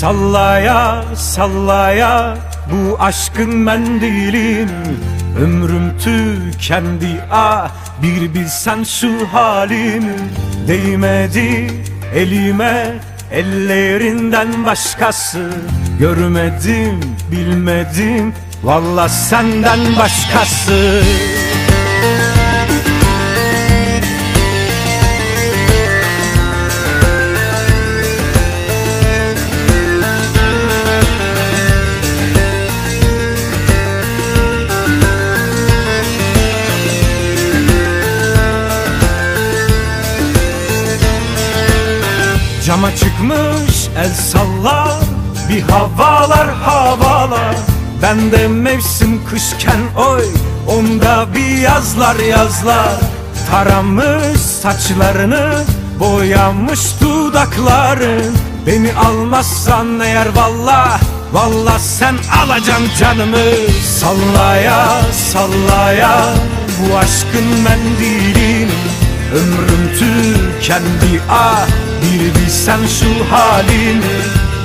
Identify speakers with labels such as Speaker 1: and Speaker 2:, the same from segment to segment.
Speaker 1: Sallaya sallaya bu aşkın mendilin Ömrüm tükendi ah bir bilsen şu halimi Değmedi elime ellerinden başkası. Görmedim bilmedim valla senden başkası Cama çıkmış el sallar Bir havalar havalar. Ben de mevsim kışken oy Onda bir yazlar yazlar. Taramış saçlarını Boyamış dudakların Beni almazsan eğer valla Valla sen alacaksın canımı. Sallaya sallaya Bu aşkın mendilini. Ömrüm tükendi ah bir bilsen şu halini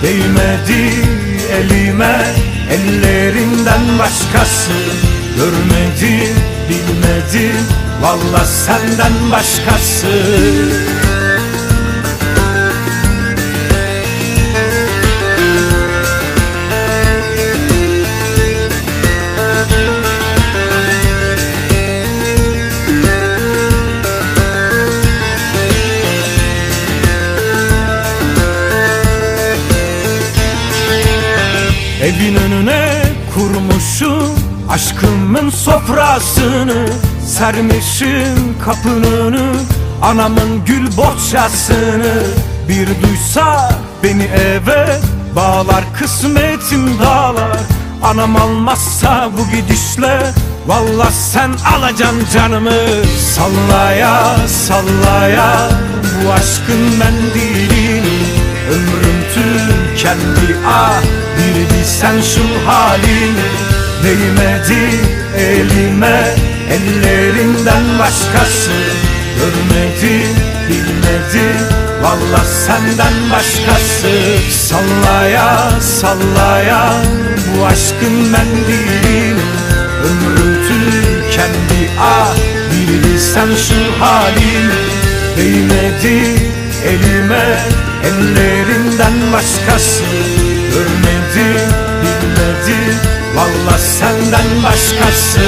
Speaker 1: Değmedi elime. Ellerinden başkası Görmedim bilmedim valla senden başkası Evin önüne kurmuşum aşkımın sofrasını Sermişim kapının anamın gül bohçasını. Bir duysa beni eve bağlar kısmetim dağlar. Anam almazsa bu gidişle Valla sen alacaksın canımı. Sallaya sallaya bu aşkın mendilini Ömrüm tükendi ah bir bilsen şu halini. Değmedi elime ellerinden başkası. Görmedi bilmedi valla senden başkası. Sallaya sallaya bu aşkın mendilini Ömrüm tükendi ah bir bilsen şu halini. Değmedi elime ellerinden başkası Görmedi bilmedi. Valla senden başkası